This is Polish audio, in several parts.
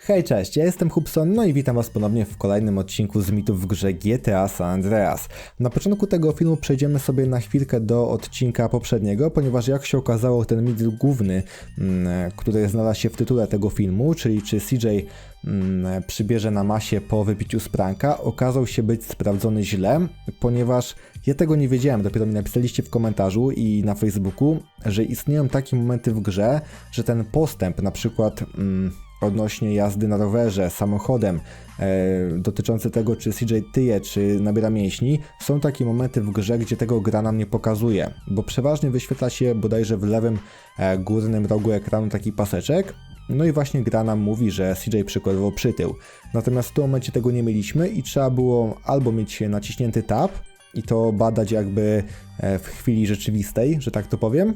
Hej, cześć, ja jestem Hubson, no i witam was ponownie w kolejnym odcinku z mitów w grze GTA San Andreas. Na początku tego filmu przejdziemy sobie na chwilkę do odcinka poprzedniego, ponieważ jak się okazało ten mit główny, mm, który znalazł się w tytule tego filmu, czyli czy CJ mm, przybierze na masie po wypiciu spranka, okazał się być sprawdzony źle, ponieważ ja tego nie wiedziałem, dopiero mi napisaliście w komentarzu i na Facebooku, że istnieją takie momenty w grze, że ten postęp, na przykład... Mm, odnośnie jazdy na rowerze, samochodem, e, dotyczący tego, czy CJ tyje, czy nabiera mięśni, są takie momenty w grze, gdzie tego gra nam nie pokazuje, bo przeważnie wyświetla się bodajże w lewym e, górnym rogu ekranu taki paseczek, no i właśnie gra nam mówi, że CJ przykładowo przytył. Natomiast w tym momencie tego nie mieliśmy i trzeba było albo mieć naciśnięty tab i to badać jakby e, w chwili rzeczywistej, że tak to powiem,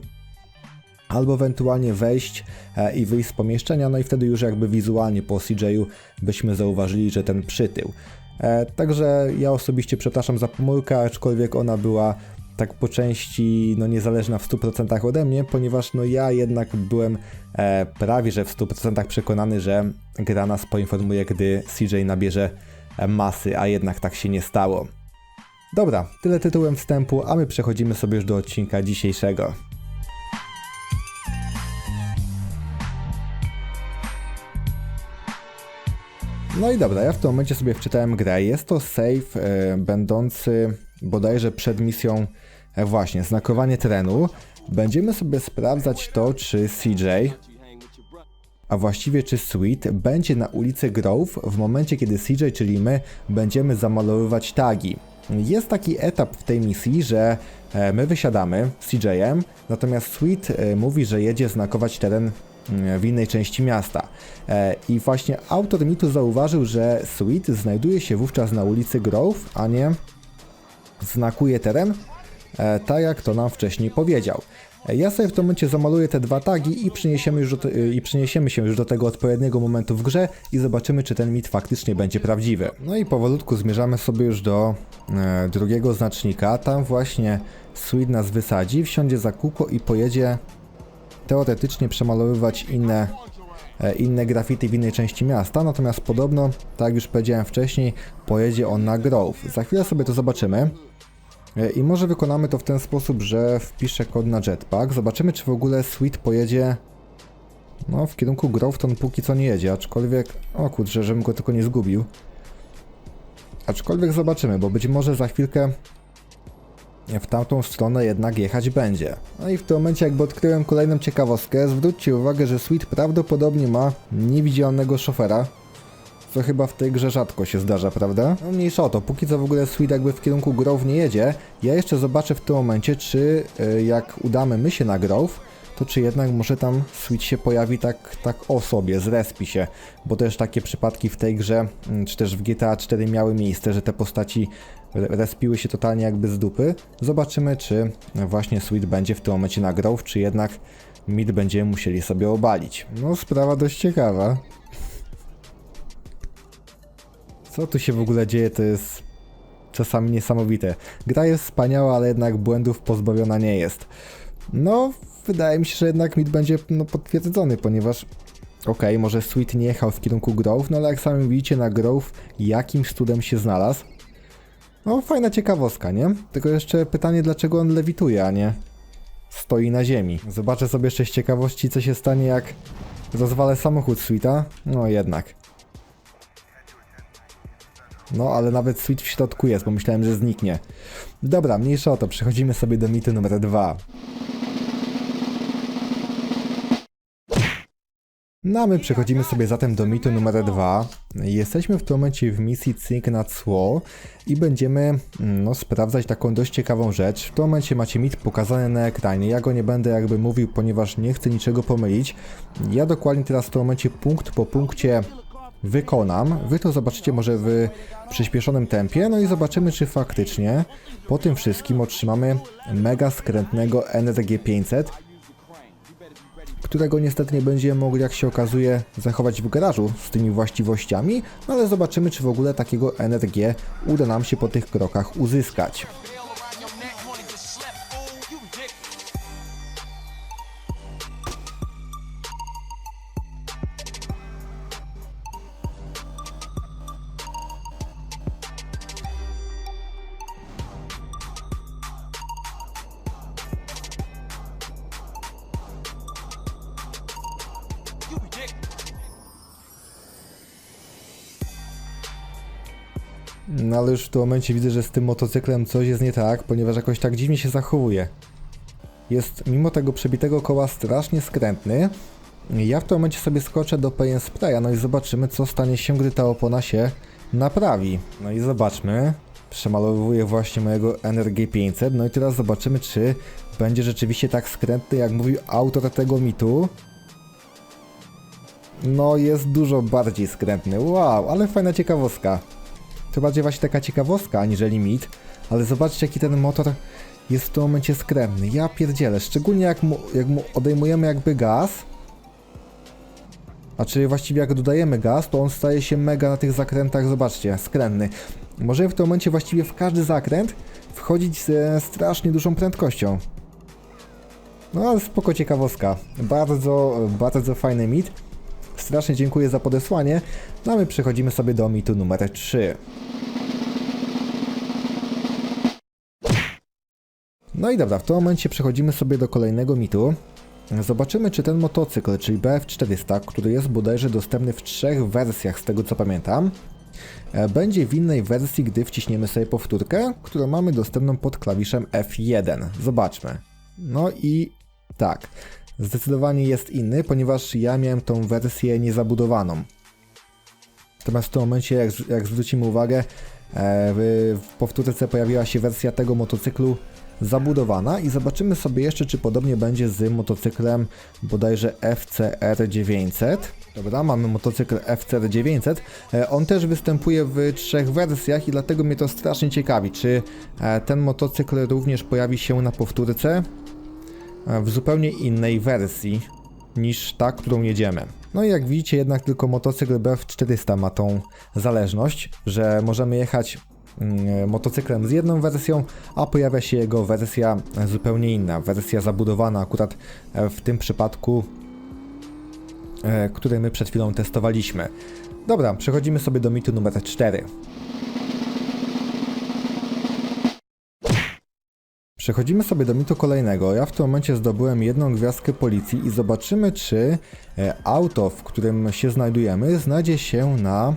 albo ewentualnie wejść e, i wyjść z pomieszczenia, no i wtedy już jakby wizualnie po CJ-u byśmy zauważyli, że ten przytył. E, Także ja osobiście przepraszam za pomyłkę, aczkolwiek ona była tak po części no niezależna w 100% ode mnie, ponieważ no ja jednak byłem e, prawie że w 100% przekonany, że gra nas poinformuje, gdy CJ nabierze e, masy, a jednak tak się nie stało. Dobra, tyle tytułem wstępu, a my przechodzimy sobie już do odcinka dzisiejszego. No i dobra, ja w tym momencie sobie wczytałem grę. Jest to save e, będący bodajże przed misją e, właśnie znakowanie terenu. Będziemy sobie sprawdzać to, czy CJ, a właściwie czy Sweet będzie na ulicy Grove w momencie, kiedy CJ, czyli my, będziemy zamalowywać tagi. Jest taki etap w tej misji, że e, my wysiadamy z CJ-em, natomiast Sweet e, mówi, że jedzie znakować teren w innej części miasta. E, I właśnie autor mitu zauważył, że Sweet znajduje się wówczas na ulicy Grove, a nie znakuje teren, e, tak jak to nam wcześniej powiedział. E, Ja sobie w tym momencie zamaluję te dwa tagi i przeniesiemy, już do i przeniesiemy się już do tego odpowiedniego momentu w grze i zobaczymy, czy ten mit faktycznie będzie prawdziwy. No i powolutku zmierzamy sobie już do e, drugiego znacznika. Tam właśnie Sweet nas wysadzi, wsiądzie za kółko i pojedzie teoretycznie przemalowywać inne, e, inne graffiti w innej części miasta, natomiast podobno, tak jak już powiedziałem wcześniej, pojedzie on na Grove. Za chwilę sobie to zobaczymy. E, I może wykonamy to w ten sposób, że wpiszę kod na jetpack. Zobaczymy, czy w ogóle Sweet pojedzie. No, w kierunku Grove to on póki co nie jedzie, aczkolwiek. O kurczę, żebym go tylko nie zgubił. Aczkolwiek zobaczymy, bo być może za chwilkę w tamtą stronę jednak jechać będzie. No i w tym momencie jakby odkryłem kolejną ciekawostkę, zwróćcie uwagę, że Sweet prawdopodobnie ma niewidzialnego szofera, co chyba w tej grze rzadko się zdarza, prawda? No mniejsza o to, póki co w ogóle Sweet jakby w kierunku Grove nie jedzie, ja jeszcze zobaczę w tym momencie, czy y, jak udamy my się na Grove, to czy jednak może tam Sweet się pojawi tak, tak o sobie, zrespi się, bo też takie przypadki w tej grze, mm, czy też w GTA 4 miały miejsce, że te postaci respiły się totalnie jakby z dupy. Zobaczymy, czy właśnie Sweet będzie w tym momencie na Grove, czy jednak Mid będziemy musieli sobie obalić. No, sprawa dość ciekawa. Co tu się w ogóle dzieje, to jest czasami niesamowite. Gra jest wspaniała, ale jednak błędów pozbawiona nie jest. No, wydaje mi się, że jednak mit będzie no, potwierdzony, ponieważ okej, może Sweet nie jechał w kierunku Grove, no ale jak sami widzicie na Grove jakimś cudem się znalazł. No, fajna ciekawostka, nie? Tylko jeszcze pytanie, dlaczego on lewituje, a nie stoi na ziemi. Zobaczę sobie jeszcze z ciekawości, co się stanie, jak rozwalę samochód Sweeta. No jednak. No, ale nawet Sweet w środku jest, bo myślałem, że zniknie. Dobra, mniejsza o to, przechodzimy sobie do mitu numer dwa. No a my przechodzimy sobie zatem do mitu numer dwa. Jesteśmy w tym momencie w misji Think Not Sło i będziemy mm, no, sprawdzać taką dość ciekawą rzecz. W tym momencie macie mit pokazany na ekranie. Ja go nie będę jakby mówił, ponieważ nie chcę niczego pomylić. Ja dokładnie teraz w tym momencie punkt po punkcie wykonam. Wy to zobaczycie może w przyspieszonym tempie, no i zobaczymy, czy faktycznie po tym wszystkim otrzymamy mega skrętnego NRG 500, którego niestety nie będziemy mogli, jak się okazuje, zachować w garażu z tymi właściwościami, no ale zobaczymy, czy w ogóle takiego NRG uda nam się po tych krokach uzyskać. No ale już w tym momencie widzę, że z tym motocyklem coś jest nie tak, ponieważ jakoś tak dziwnie się zachowuje. Jest mimo tego przebitego koła strasznie skrętny. Ja w tym momencie sobie skoczę do and Spraya, no i zobaczymy co stanie się, gdy ta opona się naprawi. No i zobaczmy. Przemalowuję właśnie mojego NRG 500, no i teraz zobaczymy czy będzie rzeczywiście tak skrętny jak mówił autor tego mitu. No jest dużo bardziej skrętny, wow, ale fajna ciekawostka. To bardziej właśnie taka ciekawostka aniżeli mit, ale zobaczcie jaki ten motor jest w tym momencie skrętny. Ja pierdzielę, szczególnie jak mu, jak mu odejmujemy jakby gaz, a czy właściwie jak dodajemy gaz, to on staje się mega na tych zakrętach, zobaczcie, skrętny. Możemy w tym momencie właściwie w każdy zakręt wchodzić ze strasznie dużą prędkością. No ale spoko ciekawostka. Bardzo, bardzo fajny mit. Strasznie dziękuję za podesłanie. No a my przechodzimy sobie do mitu numer 3. No i dobra, w tym momencie przechodzimy sobie do kolejnego mitu. Zobaczymy, czy ten motocykl, czyli BF400, który jest bodajże dostępny w trzech wersjach, z tego co pamiętam, e, będzie w innej wersji, gdy wciśniemy sobie powtórkę, którą mamy dostępną pod klawiszem F1. Zobaczmy. No i tak, zdecydowanie jest inny, ponieważ ja miałem tą wersję niezabudowaną. Natomiast w tym momencie, jak, jak zwrócimy uwagę, e, w, powtórce pojawiła się wersja tego motocyklu zabudowana i zobaczymy sobie jeszcze, czy podobnie będzie z motocyklem bodajże FCR 900. Dobra, mamy motocykl FCR 900. E, On też występuje w trzech wersjach i dlatego mnie to strasznie ciekawi, czy e, ten motocykl również pojawi się na powtórce w zupełnie innej wersji niż ta, którą jedziemy. No i jak widzicie, jednak tylko motocykl BF400 ma tą zależność, że możemy jechać mm, motocyklem z jedną wersją, a pojawia się jego wersja zupełnie inna, wersja zabudowana akurat e, w tym przypadku, e, który my przed chwilą testowaliśmy. Dobra, przechodzimy sobie do mitu numer 4. Przechodzimy sobie do mitu kolejnego. Ja w tym momencie zdobyłem jedną gwiazdkę policji i zobaczymy, czy e, auto, w którym się znajdujemy, znajdzie się na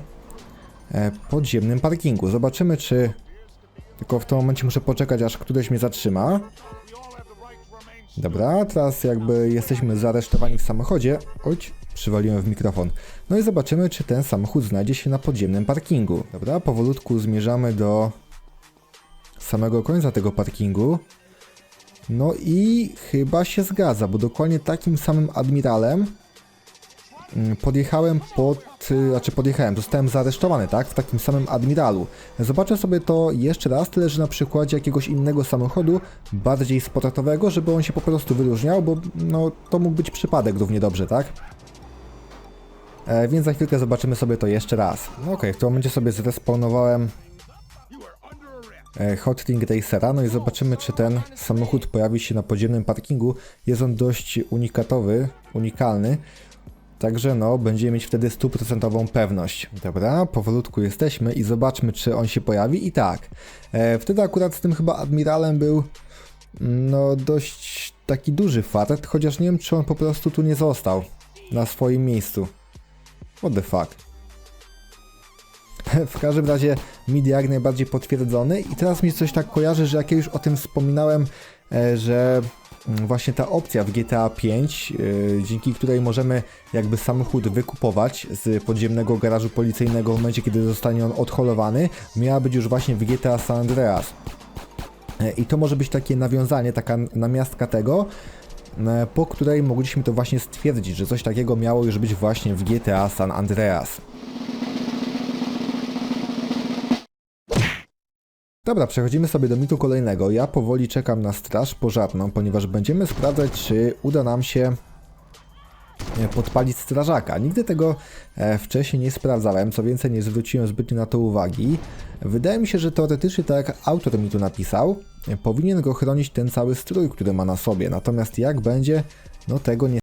e, podziemnym parkingu. Zobaczymy, czy. Tylko w tym momencie muszę poczekać, aż któreś mnie zatrzyma. Dobra, teraz jakby jesteśmy zaresztowani w samochodzie. Oj, przywaliłem w mikrofon. No i zobaczymy, czy ten samochód znajdzie się na podziemnym parkingu. Dobra, powolutku zmierzamy do samego końca tego parkingu. No i chyba się zgadza, bo dokładnie takim samym admiralem mm, podjechałem pod, y, znaczy podjechałem, zostałem zaaresztowany, tak, w takim samym admiralu. Zobaczę sobie to jeszcze raz, tyle że na przykładzie jakiegoś innego samochodu, bardziej sportowego, żeby on się po prostu wyróżniał, bo no to mógł być przypadek równie dobrze, tak? E, więc za chwilkę zobaczymy sobie to jeszcze raz. No okej, w tym momencie sobie zrespawnowałem Hot Ring Racera, no i zobaczymy, czy ten samochód pojawi się na podziemnym parkingu. Jest on dość unikatowy, unikalny, także no, będziemy mieć wtedy stuprocentową pewność. Dobra, powolutku jesteśmy i zobaczmy, czy on się pojawi. I tak, e, wtedy akurat z tym chyba admiralem był no dość taki duży fart, chociaż nie wiem, czy on po prostu tu nie został na swoim miejscu. What the fuck? W każdym razie mid jak najbardziej potwierdzony i teraz mi coś tak kojarzy, że jak ja już o tym wspominałem, e, że mm, właśnie ta opcja w GTA 5, e, dzięki której możemy jakby samochód wykupować z podziemnego garażu policyjnego w momencie, kiedy zostanie on odholowany, miała być już właśnie w GTA San Andreas. E, I to może być takie nawiązanie, taka namiastka tego, po której mogliśmy to właśnie stwierdzić, że coś takiego miało już być właśnie w GTA San Andreas. Dobra, przechodzimy sobie do mitu kolejnego. Ja powoli czekam na straż pożarną, ponieważ będziemy sprawdzać, czy uda nam się e, podpalić strażaka. Nigdy tego e, wcześniej nie sprawdzałem, co więcej nie zwróciłem zbytnio na to uwagi. Wydaje mi się, że teoretycznie, tak jak autor mi tu napisał, e, powinien go chronić ten cały strój, który ma na sobie. Natomiast jak będzie, no tego nie